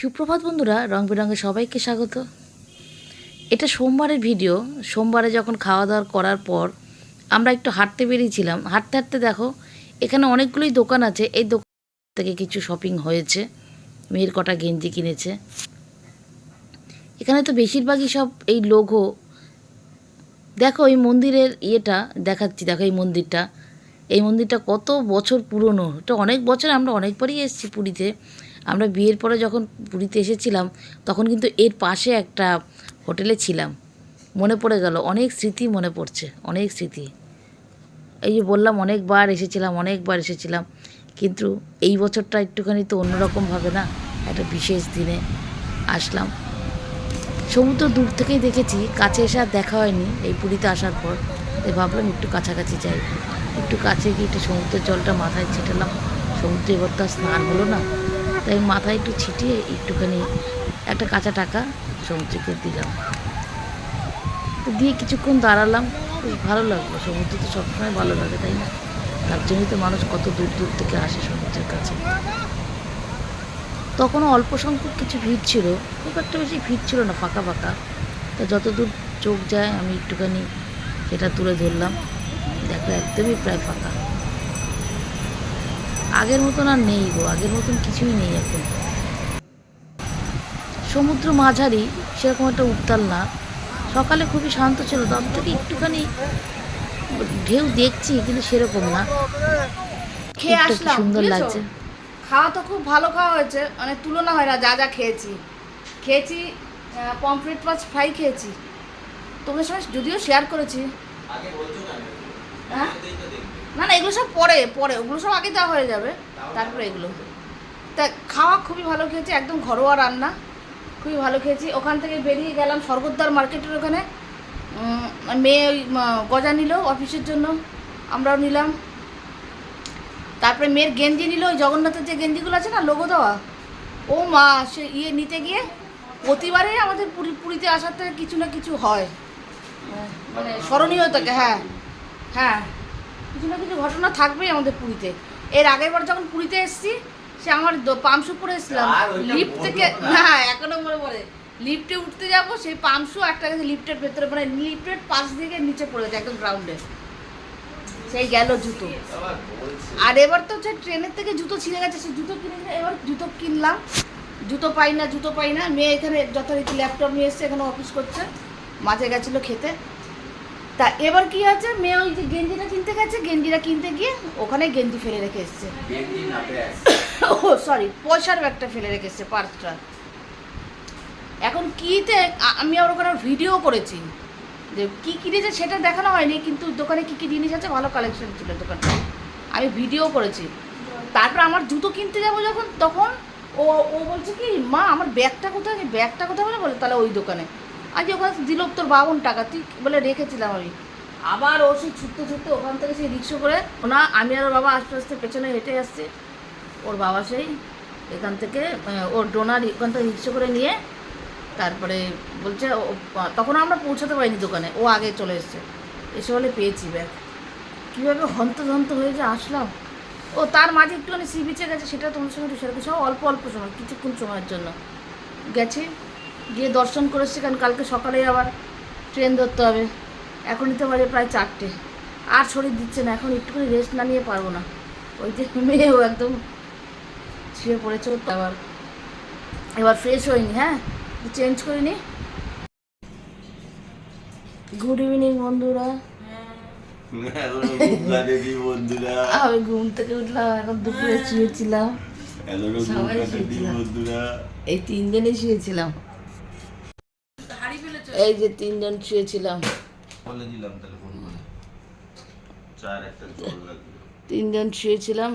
সুপ্রভাত বন্ধুরা, রং বেরঙে সবাইকে স্বাগত। এটা সোমবারের ভিডিও। সোমবারে যখন খাওয়া দাওয়া করার পর আমরা একটু হাঁটতে বেরিয়েছিলাম। হাঁটতে হাঁটতে দেখো, এখানে অনেকগুলোই দোকান আছে। এই দোকান থেকে কিছু শপিং হয়েছে। মেয়ের কটা গেঞ্জি কিনেছে। এখানে তো বেশিরভাগই সব এই লোগো। দেখো এই মন্দিরের ইয়েটা দেখাচ্ছি, দেখো এই মন্দিরটা। এই মন্দিরটা কত বছর পুরনো। এটা অনেক বছর আমরা অনেকবারই এসেছি পুরীতে। আমরা বিয়ের পরে যখন পুরীতে এসেছিলাম, তখন কিন্তু এর পাশে একটা হোটেলে ছিলাম। মনে পড়ে গেল, অনেক স্মৃতি মনে পড়ছে, অনেক স্মৃতি। এই যে বললাম, অনেকবার এসেছিলাম অনেকবার এসেছিলাম, কিন্তু এই বছরটা একটুখানি তো অন্যরকমভাবে না? একটা বিশেষ দিনে আসলাম। সমুদ্র দূর থেকেই দেখেছি, কাছে এসে আর দেখা হয়নি এই পুরীতে আসার পর। তাই ভাবলাম একটু কাছাকাছি যাই। একটু কাছে গিয়ে একটু সমুদ্রের জলটা মাথায় ছিটালাম। সমুদ্রে এবার তো স্নান হলো না। তাই মাথায় একটু ছিটিয়ে একটুখানি একটা কাঁচা টাকা সমুদ্রকে দিলাম। তো দিয়ে কিছুক্ষণ দাঁড়ালাম, বেশ ভালো লাগল। সমুদ্র তো সবসময় ভালো লাগে, তাই না? তার জন্যই তো মানুষ কত দূর দূর থেকে আসে সমুদ্রের কাছে। তখনও অল্প সংখ্যক কিছু ভিড় ছিল, খুব একটা বেশি ভিড় ছিল না, ফাঁকা ফাঁকা। তো যতদূর চোখ যায়, আমি একটুখানি সেটা তুলে ধরলাম। দেখো, একদমই প্রায় ফাঁকা। আগের মতন আর নেই গো আগের মতন কিছুই নেই এখন। সমুদ্র মাঝারি সেরকম একটা উত্তাল না। সকালে খুবই শান্ত ছিল তার থেকে একটুখানি ঢেউ দেখছি কিন্তু সেরকম না। খেয়ে আসলাম সুন্দর লাগছে। খাওয়া তো খুব ভালো খাওয়া হয়েছে মানে তুলনা হয় না যা যা খেয়েছি। খেয়েছি পমফ্রেট মাছ ফ্রাই খেয়েছি। তোমাদের সঙ্গে যদিও শেয়ার করেছি। হ্যাঁ? না না, এগুলো সব পরে পরে, ওগুলো সব আগে দেওয়া হয়ে যাবে। তারপরে এগুলো। তা খাওয়া খুবই ভালো খেয়েছি, একদম ঘরোয়া রান্না, খুবই ভালো খেয়েছি। ওখান থেকে বেরিয়ে গেলাম স্বর্গদ্বার মার্কেটের ওখানে। মেয়ে ওই গজা নিল অফিসের জন্য, আমরাও নিলাম। তারপরে মেয়ের গেঞ্জি নিল, ওই জগন্নাথের যে গেঞ্জিগুলো আছে না, লোগো দেওয়া? ও মা, সে ইয়ে নিতে গিয়ে প্রতিবারে আমাদের পুরী, পুরীতে আসার থেকে কিছু না কিছু হয়। মানে স্মরণীয় থাকে হ্যাঁ হ্যাঁ। কিছু না কিছু ঘটনা থাকবেই আমাদের পুরীতে। এর আগের বার যখন পুরীতে এসেছি সে আমার পামসু পরে এসেছিলাম। লিফট থেকে। না। এখনও মনে পড়ে। লিফটে উঠতে যাব সেই পামসু একটা গেছে লিফটের ভেতরে মানে লিফটের পাশ থেকে নিচে পড়ে গেছে একদম গ্রাউন্ডে সেই গেল জুতো। আর এবার তো হচ্ছে ট্রেনের থেকে জুতো ছিঁড়ে গেছে সে জুতো কিনে এবার জুতো কিনলাম। জুতো পাই না জুতো পাই না। মেয়ে এখানে যথারীতি ল্যাপটপ নিয়ে এসছে এখানে অফিস করছে। মাঝে গেছিল খেতে। তা এবার কি আছে? মেয়ে ওই যে গেঞ্জিটা কিনতে গেছে গেঞ্জিটা কিনতে গিয়ে ওখানে গেঞ্জি ফেলে রেখে এসছে। ও সরি পয়সার ব্যাগটা ফেলে রেখে এসছে পার্সটা এখন কিতে আমি আবার ওখানে ভিডিও করেছি। যে কী কিনেছে সেটা দেখানো হয়নি কিন্তু দোকানে কী কী জিনিস আছে ভালো কালেকশন ছিল দোকানটা আমি ভিডিও করেছি। তারপর আমার জুতো কিনতে যাব যখন তখন ও ও বলছে কি মা আমার ব্যাগটা কোথায়? ব্যাগটা কোথায় বলে? বলে তাহলে ওই দোকানে। আজ ওখানে দিল তোর বাবন টাকা, তুই বলে রেখেছিলাম আমি। আবার ও সেই ছুটতে ছুটতে ওখান থেকে সেই রিক্সা করে, না, আমি আর বাবা আস্তে আস্তে পেছনে হেঁটে আসছে। ওর বাবা সেই এখান থেকে ওর ডোনার ওখান থেকে রিক্সা করে নিয়ে তারপরে বলছে তখন আমরা পৌঁছাতে পারিনি দোকানে, ও আগে চলে এসছে। এসে বলে, পেয়েছি ব্যাগ কীভাবে হন্তদন্ত হয়ে যে আসলাম। ও তার মাঝে একটুখানি সি বিচে গেছে, সেটা তোমার সঙ্গে শেয়ার সব অল্প অল্প সময়, কিছুক্ষণ সময়ের জন্য। গেছে। গিয়ে দর্শন করে কারণ কালকে সকালে আবার ট্রেন ধরতে হবে। এখন নিতে পারে প্রায় চারটে। আর শরীর দিচ্ছে না এখন একটুখানি রেস্ট না নিয়ে পারব না। ওই যে মেয়েও একদম শুয়ে পড়েছে তো আবার এবার ফ্রেশ হয়নি হ্যাঁ? চেঞ্জ করিনি। গুড ইভিনিং বন্ধুরা। আমি ঘুম থেকে উঠলাম এখন দুপুরে শুয়েছিলাম। এগারো সবাই ঘণ্টা শুয়েছিলাম। এই যে তিনজন শুয়েছিলাম। বলে দিলাম তাহলে ফোন করে। চার একটা জল লাগবে তিনজন শুয়েছিলাম।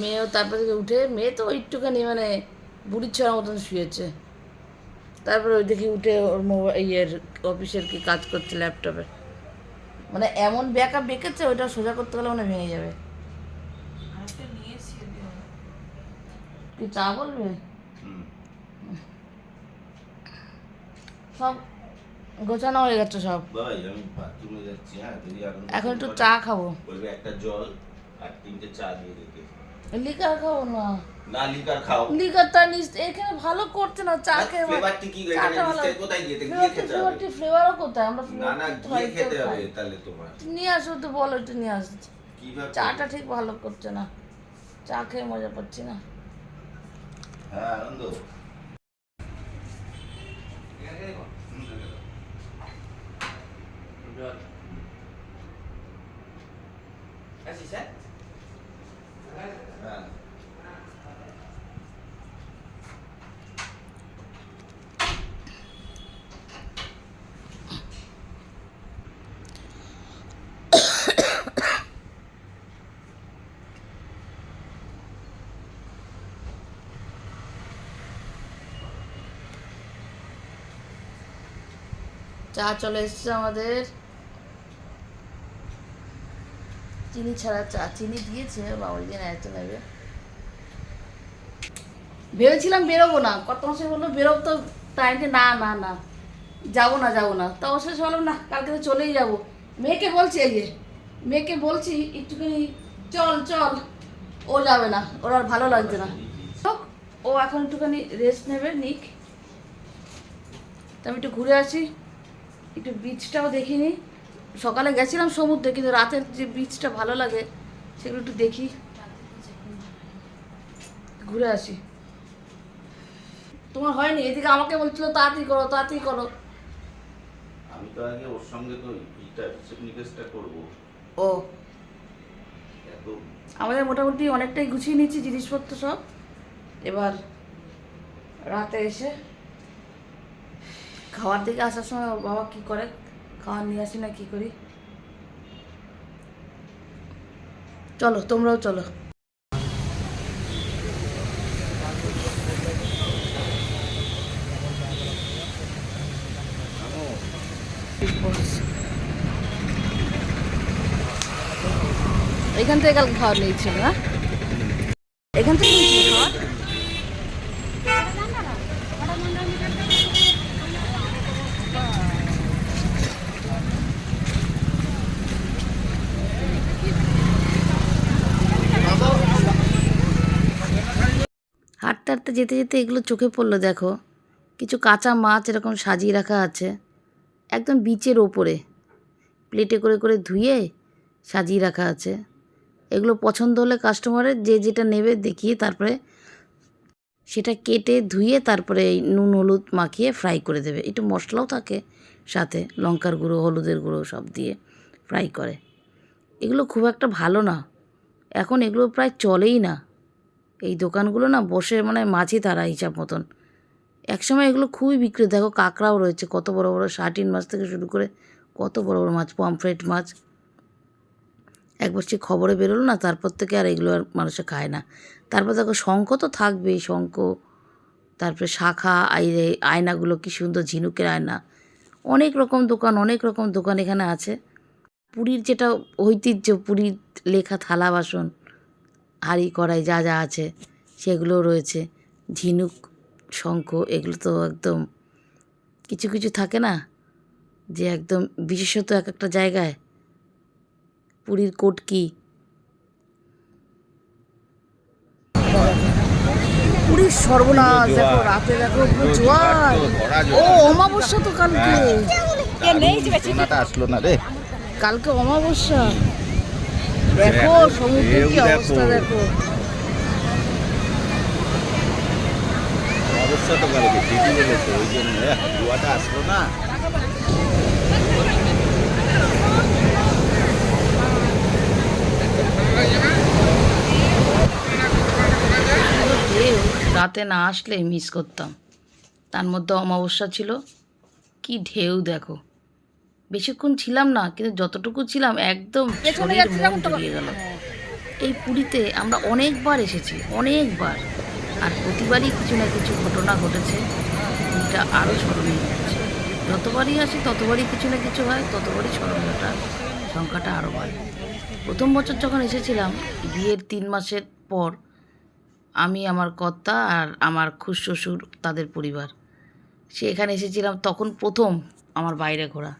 মেয়েও তারপর থেকে উঠে মেয়ে তো একটুখানি মানে বুড়ির ছড়ার মতন শুয়েছে। তারপরে ওই দেখি উঠে ওর মোবাইল ইয়ের অফিসের কি কাজ করছে ল্যাপটপে। মানে এমন ব্যাকআপ বেঁকেছে ওইটা সোজা করতে গেলে মানে ভেঙে যাবে। কি চা বলবে? সব গোছানো হয়ে গেছে সব। ভাই আমি বাথরুমে যাচ্ছি হ্যাঁ যদি এখন একটু চা খাব। বলবে একটা জল আর তিনটে চা দিয়ে দিতে। লিকার খাব না। না লিকার খাও। লিকারটা নিস এখানে ভালো করছে না চা খেয়ে ফ্লেভারটি কি এখানে কোথায় গিয়ে গিয়ে খেতে হবে? ফ্লেভারটি ফ্লেভারও কোথায়? আমরা না না গিয়ে খেতে হবে তাহলে তোমার। নিয়ে আসো তো বলো একটু নিয়ে আসো। কীভাবে চাটা ঠিক ভালো করছে না। চা খেয়ে মজা পাচ্ছি না। হ্যাঁ আনন্দ। হ্যাঁ চা চলে এসছে আমাদের চিনি ছাড়া চা, চিনি দিয়েছে বাবুর দিন এত নেবে ভেবেছিলাম বেরোবো না কত মাসে বলল, বেরোবো তো যে না না না, যাব না যাব না। তো অবশ্যই বললাম না, কালকে তো চলেই যাব। মেয়েকে বলছি এই যে, মেয়েকে বলছি, একটুখানি চল চল। ও যাবে না, ওর আর ভালো লাগছে না। ও এখন একটুখানি রেস্ট নেবে, নিক। তো আমি একটু ঘুরে আসি, একটু বীজটাও দেখিনি সকালে গেছিলাম সমুদ্রে কিন্তু রাতের যে বিচটা ভালো লাগে সেগুলো একটু দেখি। ঘুরে আসি। তোমার হয়নি? এদিকে আমাকে বলছিল তাড়াতাড়ি করো তাড়াতাড়ি করো। আমি তো আগে ওর সঙ্গে তো এইটা হিসেব নিকেশটা করব। ও। আমাদের মোটামুটি অনেকটাই গুছিয়ে নিচ্ছি জিনিসপত্র সব। এবার রাতে এসে খাওয়ার দিকে আসার সময় বাবা কি করে? খাওয়ার নিয়ে আসি না, কি করি? চলো, তোমরাও চলো। এখান থেকে কালকে খাওয়ার নিয়েছিল না? এখান থেকে নিয়েছিল হাঁটতে হাঁটতে যেতে যেতে এগুলো চোখে পড়ল, দেখো। কিছু কাঁচা মাছ এরকম সাজিয়ে রাখা আছে, একদম বিচের ওপরে। প্লেটে করে করে ধুয়ে সাজিয়ে রাখা আছে। এগুলো পছন্দ হলে কাস্টমারের যে যেটা নেবে দেখিয়ে তারপরে সেটা কেটে ধুয়ে তারপরে এই নুন, হলুদ মাখিয়ে ফ্রাই করে দেবে। একটু মশলাও থাকে সাথে, লঙ্কার গুঁড়ো, হলুদের গুঁড়ো সব দিয়ে ফ্রাই করে। এগুলো খুব একটা ভালো না। এখন এগুলো প্রায় চলেই না। এই দোকানগুলো না বসে মানে মাছই তারা হিসাব মতন। একসময় এগুলো খুবই বিক্রি দেখো কাঁকড়াও রয়েছে, কত বড় বড় শার্টিন মাছ থেকে শুরু করে কত বড় বড় মাছ পমফ্রেট মাছ। একবার সে খবরে বেরোলো না, তারপর থেকে আর এগুলো আর মানুষে খায় না। তারপর দেখো শঙ্খ তো থাকবেই, শঙ্খ, তারপরে শাখা আই আয়নাগুলো কি সুন্দর ঝিনুকের আয়না। অনেক রকম দোকান, অনেক রকম দোকান এখানে আছে। পুরীর যেটা ঐতিহ্য, পুরীর লেখা থালা বাসন হাঁড়ি কড়াই যা যা আছে সেগুলো রয়েছে। ঝিনুক শঙ্খ এগুলো তো একদম কিছু কিছু থাকে না যে একদম বিশেষত এক একটা জায়গায়। পুরীর কোটকি পুরীর সর্বনাশ দেখো রাতে দেখো জোয়ার ও অমাবস্যা তো কালকে। আসলো না রে। কালকে অমাবস্যা। দেখো সমুদ্রের কি অবস্থা দেখো। অবস্থা তো কালকে ঠিকই বলেছে ওই জন্য আসলো না। রাতে না আসলে মিস করতাম। তার মধ্যে অমাবস্যা ছিল। কি ঢেউ দেখো। বেশিক্ষণ ছিলাম না কিন্তু যতটুকু ছিলাম একদম শরীর মন জুড়িয়ে গেল। এই পুরীতে আমরা অনেকবার এসেছি অনেকবার। আর প্রতিবারই কিছু না কিছু ঘটনা ঘটেছে এটা আরও স্মরণীয় হচ্ছে। যতবারই আসি ততবারই কিছু না কিছু হয় ততবারই স্মরণীয়টা সংখ্যাটা আরও বাড়ে। প্রথম বছর যখন এসেছিলাম বিয়ের তিন মাসের পর আমি আমার কর্তা আর আমার খুশ শ্বশুর তাদের পরিবার। সে এখানে এসেছিলাম তখন প্রথম আমার বাইরে ঘোরা।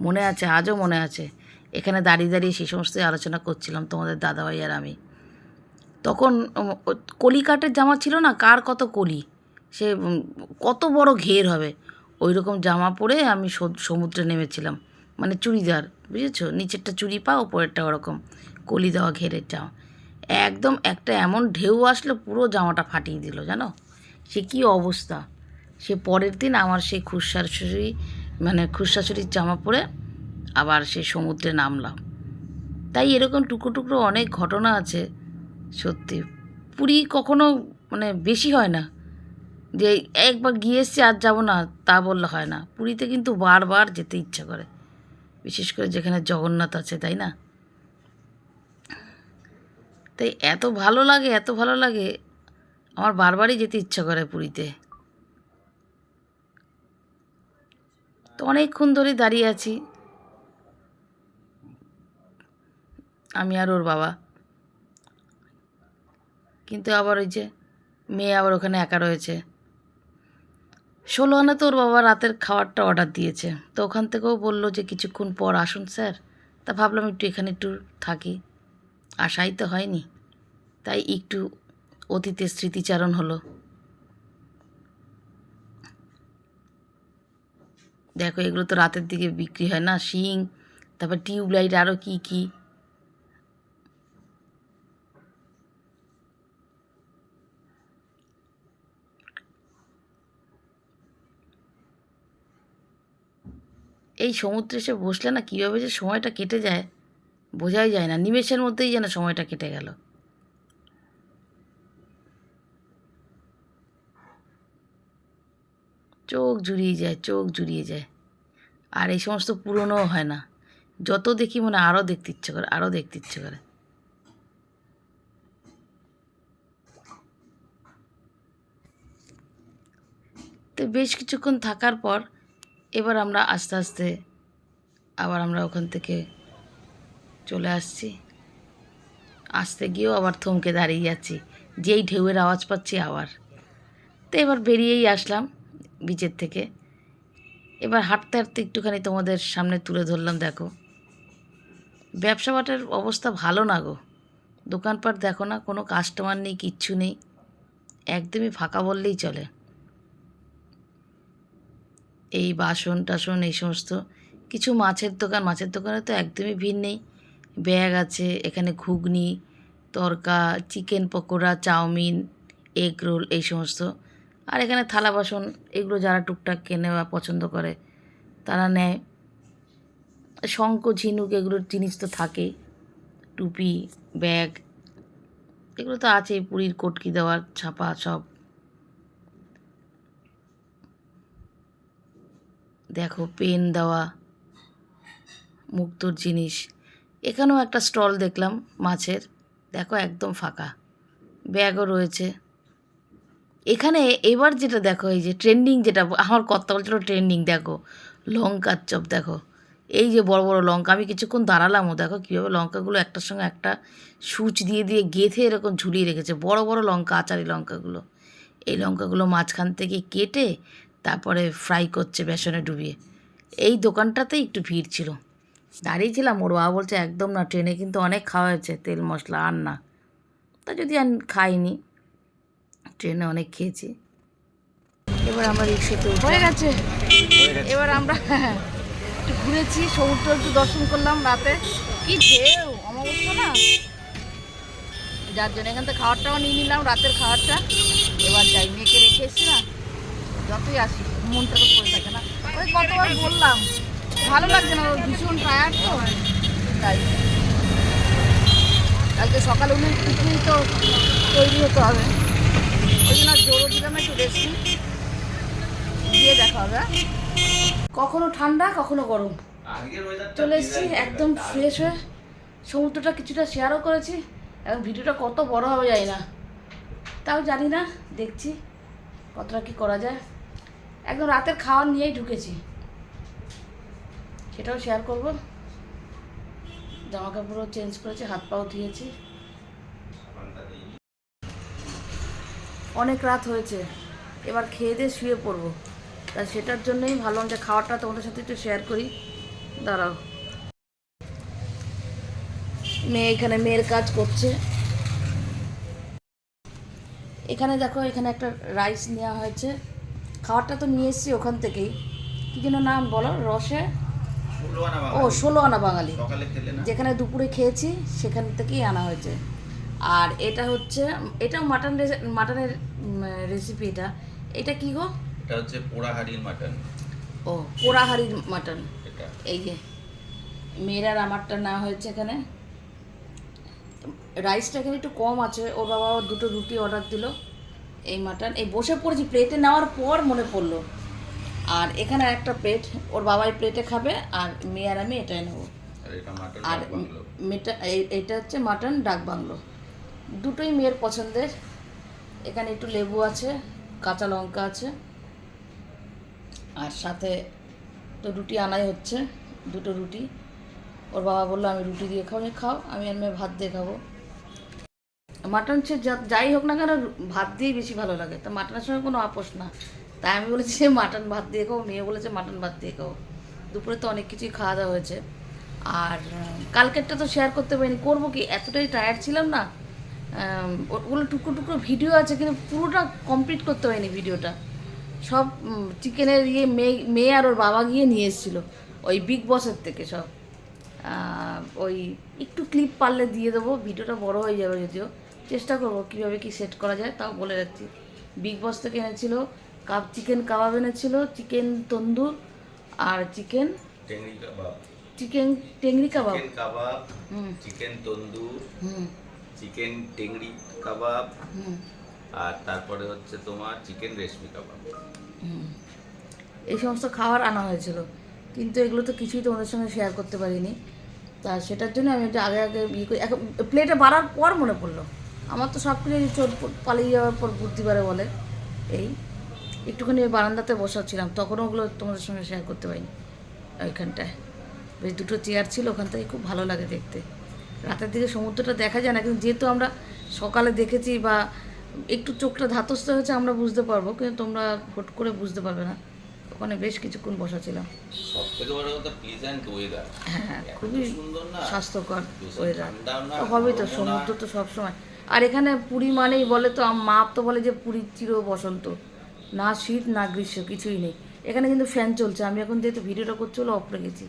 মনে আছে, আজও মনে আছে। এখানে দাঁড়িয়ে দাঁড়িয়ে সেই সমস্ত আলোচনা করছিলাম তোমাদের দাদাভাই আর আমি। তখন কলিকাটের জামা ছিল না? কার কত কলি? সে কত বড় ঘের হবে? ওই রকম জামা পরে আমি সমুদ্রে নেমেছিলাম। মানে চুড়িদার, বুঝেছ? নিচেরটা চুড়ি পা ওপরেরটা ওরকম কলি দেওয়া ঘেরের জামা। একদম একটা এমন ঢেউ আসলো, পুরো জামাটা ফাটিয়ে দিল, জানো? সে কী অবস্থা? সে পরের দিন আমার সেই খুশাশুড়ি মানে খুশাশুড়ির জামা পরে আবার সেই সমুদ্রে নামলাম। তাই এরকম টুকরো টুকরো অনেক ঘটনা আছে, সত্যি। পুরী কখনো মানে বেশি হয় না। যে একবার গিয়ে এসছি আর যাব না, তা বললে হয় না। পুরীতে কিন্তু বারবার যেতে ইচ্ছা করে। বিশেষ করে যেখানে জগন্নাথ আছে, তাই না? তাই এত ভালো লাগে, এত ভালো লাগে, আমার বারবারই যেতে ইচ্ছা করে পুরীতে। তো অনেকক্ষণ ধরে দাঁড়িয়ে আছি। আমি আর ওর বাবা। কিন্তু আবার ওই যে মেয়ে আবার ওখানে একা রয়েছে। ষোলো আনা তো ওর বাবা রাতের খাবারটা অর্ডার দিয়েছে। তো ওখান থেকেও বলল যে কিছুক্ষণ পর আসুন স্যার। তা ভাবলাম একটু এখানে একটু থাকি। আশাই তো হয়নি। তাই একটু অতীতের স্মৃতিচারণ হলো। দেখো এগুলো তো রাতের দিকে বিক্রি হয় না, শিং, তারপর টিউবলাইট আরও কী কী। এই সমুদ্রে এসে বসলে না কীভাবে যে সময়টা কেটে যায়, বোঝাই যায় না, নিমেষের মধ্যেই যেন সময়টা কেটে গেল। চোখ জুড়িয়ে যায়, চোখ জুড়িয়ে যায়। আর এই সমস্ত পুরনোও হয় না। যত দেখি মনে আরও দেখতে ইচ্ছে করে, আরও দেখতে ইচ্ছে করে। তো বেশ কিছুক্ষণ থাকার পর এবার আমরা আস্তে আস্তে আবার আমরা ওখান থেকে চলে আসছি। আসতে গিয়েও আবার থমকে দাঁড়িয়ে যাচ্ছি যেই ঢেউয়ের আওয়াজ পাচ্ছি আবার। তো এবার বেরিয়েই আসলাম। বিচের থেকে। এবার হাঁটতে হাঁটতে একটুখানি তোমাদের সামনে তুলে ধরলাম, দেখো। ব্যবসা বাটের অবস্থা ভালো না গো। দোকানপাট দেখো না, কোনো কাস্টমার নেই, কিচ্ছু নেই। একদমই ফাঁকা বললেই চলে। এই বাসন টাসন, এই সমস্ত কিছু মাছের দোকান, মাছের দোকানে তো একদমই ভিড় নেই। ব্যাগ আছে, এখানে ঘুগনি, তরকা, chicken pakora, chow mein egg roll এই সমস্ত। আর এখানে থালা বাসন এগুলো যারা টুকটাক কেনে বা পছন্দ করে, তারা নেয়। শঙ্খ, ঝিনুক এগুলোর জিনিস তো থাকেই। টুপি, ব্যাগ, এগুলো তো আছেই, পুরীর কটকি দেওয়ার ছাপা সব। দেখো, পেন দেওয়া, মুক্তোর জিনিস। এখানেও একটা স্টল দেখলাম মাছের, দেখো একদম ফাঁকা। ব্যাগও রয়েছে। এখানে এবার যেটা দেখো, এই যে ট্রেন্ডিং যেটা, আমার কথা বলছিল ট্রেন্ডিং দেখো, লঙ্কার চপ, দেখো। এই যে বড় বড় লঙ্কা, আমি কিছুক্ষণ দাঁড়ালামও, দেখো কীভাবে লঙ্কাগুলো একটার সঙ্গে একটা সুচ দিয়ে দিয়ে গেঁথে এরকম ঝুলিয়ে রেখেছে, বড় বড় লঙ্কা, আচারি লঙ্কাগুলো। এই লঙ্কাগুলো মাঝখান থেকে কেটে তারপরে ফ্রাই করছে বেসনে ডুবিয়ে। এই দোকানটাতেই একটু ভিড় ছিল। দাঁড়িয়েছিলাম, ওর বাবা বলছে, একদম না, ট্রেনে কিন্তু অনেক খাওয়া হয়েছে, তেল মশলা আর না। তা যদি আর খাইনি ট্রেনে অনেক খেয়েছি। এবার আমরা রিক্সাতে হয়ে গেছে। এবার আমরা একটু ঘুরেছি সমুদ্র একটু দর্শন করলাম রাতে। কি ঢেউ অমাবস্যা না? যার জন্য এখান থেকে খাবারটাও নিয়ে নিলাম রাতের খাবারটা। এবার যাই মেয়েকে রেখে এসছি না? যতই আসি মনটা তো পড়ে থাকে না। ওই কতবার বললাম ভালো লাগছে না ওর ভীষণ টায়ার্ড তো। তাই। কালকে সকালে উনি টিফিন তো তৈরি হতে হবে। দেখা হবে হ্যাঁ? কখনো ঠান্ডা, কখনো গরম। চলে এসেছি, একদম ফ্রেশ হয়ে। সমুদ্রটা কিছুটা শেয়ারও করেছি, এবং ভিডিওটা কত বড় হবে যায় না। তাও জানি না, দেখছি কতটা কি করা যায়। একদম রাতের খাওয়ার নিয়েই ঢুকেছি। সেটাও শেয়ার করব। জামা কাপড়ও চেঞ্জ করেছি হাত পাও ধুয়েছি। অনেক রাত হয়েছে। এবার খেয়ে দিয়ে শুয়ে পড়ব। তাই সেটার জন্যই ভাবলাম যে খাওয়াটা তোমাদের সাথে একটু শেয়ার করি। দাঁড়াও। মেয়ে এখানে মেয়ের কাজ করছে। এখানে দেখো এখানে একটা রাইস নেওয়া হয়েছে। খাবারটা তো নিয়ে এসেছি ওখান থেকেই। কী যেন নাম বলো? রসে? ও ষোলো আনা বাঙালি। যেখানে দুপুরে খেয়েছি সেখান থেকেই আনা হয়েছে। আর এটা হচ্ছে এটা মাটন মাটনের রেসিপি এটা এটা কি গো? এটা হচ্ছে পোড়াহাড়ির মাটন ও পোড়াহাড়ির মাটন এটা। এই যে মেয়েরার আমারটা না হয়েছে এখানে। রাইসটা এখানে একটু কম আছে। ওর বাবা দুটো রুটি অর্ডার দিল এই মাটন এই বসে পড়েছি প্লেটে নেওয়ার পর মনে পড়ল। আর এখানে একটা প্লেট ওর বাবাই প্লেটে খাবে আর মেয়ে আর আমি এটাই নেব। আর এটা হচ্ছে মাটন ডাক বাংলো দুটোই মেয়ের পছন্দের। এখানে একটু লেবু আছে, কাঁচা লঙ্কা আছে। আর সাথে তো রুটি আনাই হচ্ছে, দুটো রুটি। ওর বাবা বলল, আমি রুটি দিয়ে খাও খাও, আমি আর মেয়ে ভাত দিয়ে খাব। মাটন সে যাই হোক না কেন, ভাত দিয়েই বেশি ভালো লাগে। তা মাটনের সঙ্গে কোনো আপোষ না। তাই আমি বলেছি যে মাটন ভাত দিয়ে খাব, মেয়ে বলেছে মাটন ভাত দিয়ে খাব। দুপুরে তো অনেক কিছুই খাওয়া দাওয়া হয়েছে। আর কালকেরটা তো শেয়ার করতে পারিনি। করব কি? এতটাই টায়ার্ড ছিলাম না। ওগুলো টুকরো টুকরো ভিডিও আছে কিন্তু পুরোটা কমপ্লিট করতে পারিনি ভিডিওটা সব চিকেনের ইয়ে মেয়ে মেয়ে আর ওর বাবা গিয়ে নিয়ে এসেছিল ওই বিগ বসের থেকে সব। ওই একটু ক্লিপ পারলে দিয়ে দেবো ভিডিওটা বড় হয়ে যাবে যদিও। চেষ্টা করব কীভাবে কি সেট করা যায় তাও বলে রাখছি বিগ বস থেকে এনেছিল কাপ চিকেন কাবাব এনেছিল চিকেন তন্দুর আর chicken chicken টেংরি kebab chicken kebab hmm. Chicken tandoor. Hmm. Chicken টেংরি kebab আর তারপরে হচ্ছে তোমার চিকেন রেশমি কাবাব। এই সমস্ত খাবার আনা হয়েছিল। কিন্তু এগুলো তো কিছুই তোমাদের সঙ্গে শেয়ার করতে পারিনি। তা সেটার জন্য আমি এটা আগে আগে ইয়ে করি। এখন প্লেটে বাড়ার পর মনে পড়ল। আমার তো সব কিছু চোট পালিয়ে যাওয়ার পর বুদ্ধি পারে বলে। এই একটুখানি ওই বারান্দাতে বসাচ্ছিলাম। তখনও ওগুলো তোমাদের সঙ্গে শেয়ার করতে পারিনি। ওইখানটায়। বেশ দুটো চেয়ার ছিল ওখান থেকে খুব ভালো লাগে দেখতে। রাতের দিকে সমুদ্রটা দেখা যায় না কিন্তু যেহেতু আমরা সকালে দেখেছি বা একটু চোখটা ধাতস্থ হয়েছে আমরা বুঝতে পারব কিন্তু তোমরা হুট করে বুঝতে পারবে না। ওখানে বেশ কিছুক্ষণ বসা ছিলাম হ্যাঁ খুবই স্বাস্থ্যকর ওয়েদার হবে তো সমুদ্র তো সবসময়। আর এখানে পুরী মানেই বলে তো মা তো বলে যে পুরীর চির বসন্ত না শীত না গ্রীষ্ম কিছুই নেই। এখানে কিন্তু ফ্যান চলছে। আমি এখন যেহেতু ভিডিওটা করছি হলো অফ রেখেছি।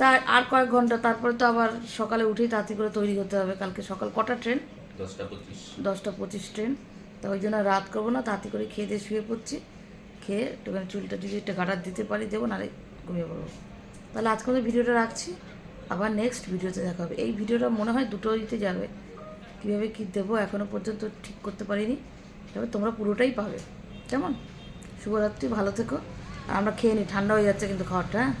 তার আর কয়েক ঘণ্টা তারপরে তো আবার সকালে উঠেই তাড়াতাড়ি করে তৈরি হতে হবে। কালকে সকাল কটা ট্রেন? দশটা পঁচিশ। দশটা পঁচিশ ট্রেন। তো ওই জন্য রাত করব না তাড়াতাড়ি করে খেয়ে দিয়ে শুয়ে পড়ছি। খেয়ে একটুখানি চুলটা যদি একটা গাটার দিতে পারি দেবো নাহলে ঘুমিয়ে পড়ব। তাহলে আজকে ভিডিওটা রাখছি। আবার নেক্সট ভিডিওতে দেখা হবে। এই ভিডিওটা মনে হয় দুটো দিতে যাবে। কীভাবে কী দেবো এখনও পর্যন্ত ঠিক করতে পারিনি। তবে তোমরা পুরোটাই পাবে। কেমন? শুভরাত্রি ভালো থেকো। আর আমরা খেয়ে নিই। ঠান্ডা হয়ে যাচ্ছে কিন্তু খাবারটা হ্যাঁ?